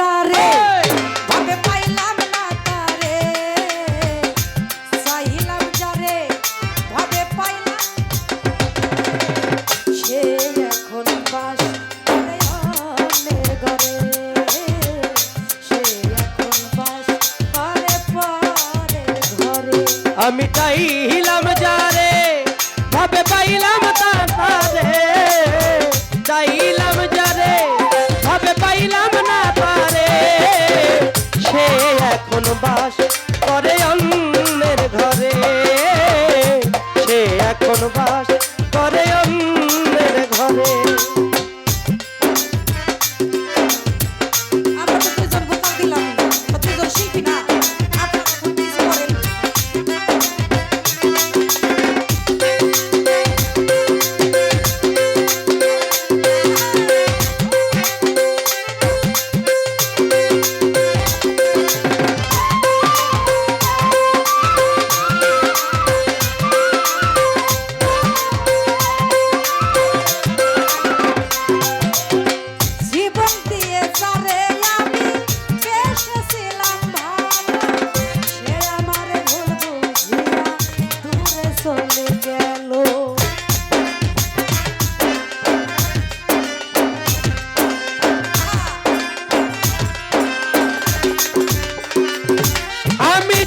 যারে ভাবে পাইলাম না তারে। চাইলাম যারে ভাবে পাইলাম। সে এখন বাস করে অন্যের ঘরে। সে এখন বাস কোনো বাসে পরে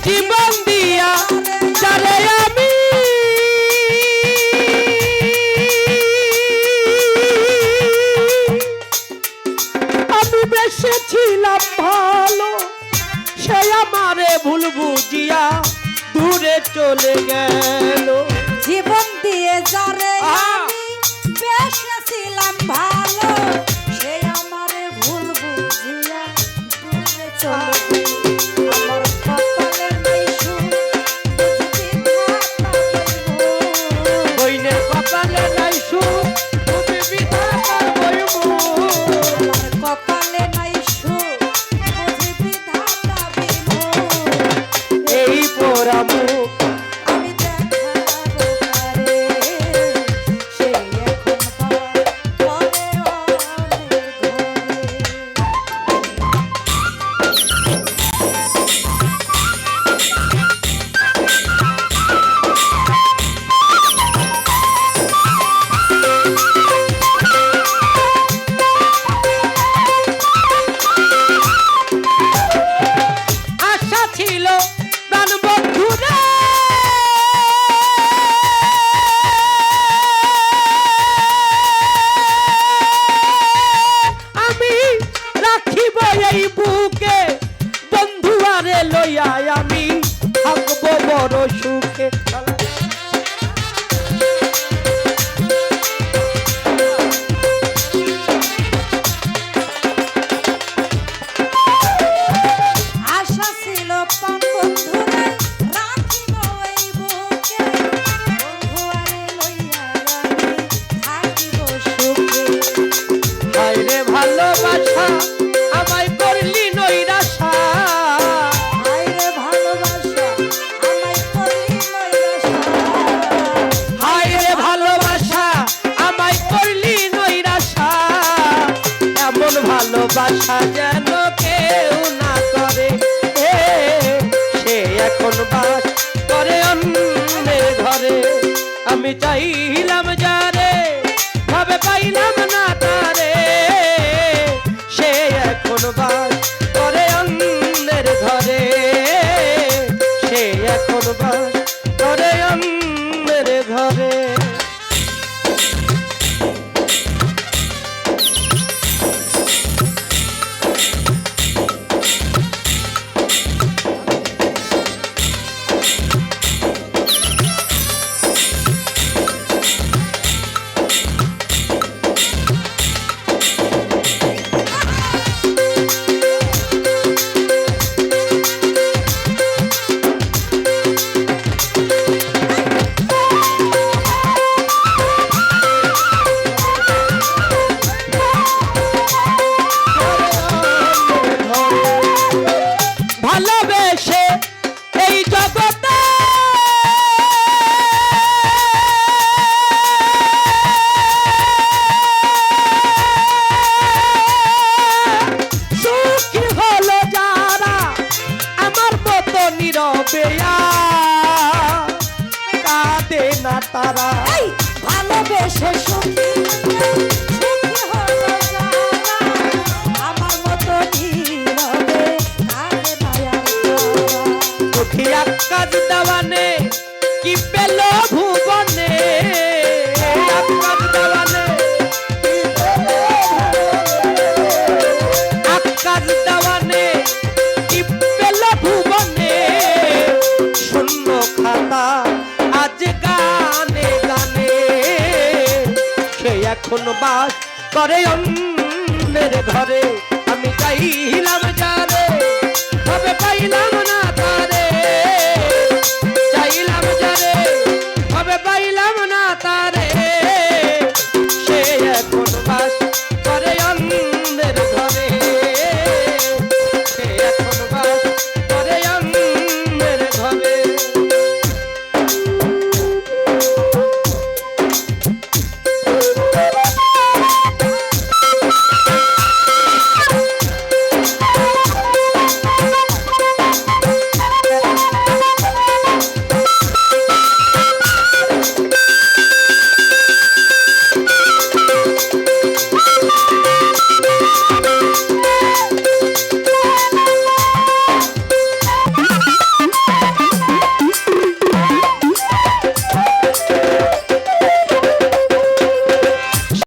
জীবন দিয়া চলে আমি। আমি বেসেছিলাম ভালো সে আমারে ভুল বুঝিয়া দূরে চলে গেল। জীবন দিয়ে যেন কেউ না করে। সে এখন বাস করে অন্যের ঘরে। আমি চাইলাম এখন বাস করে অন্যের ঘরে। আমি চাইলাম যারে তবে পাইলাম না তারে।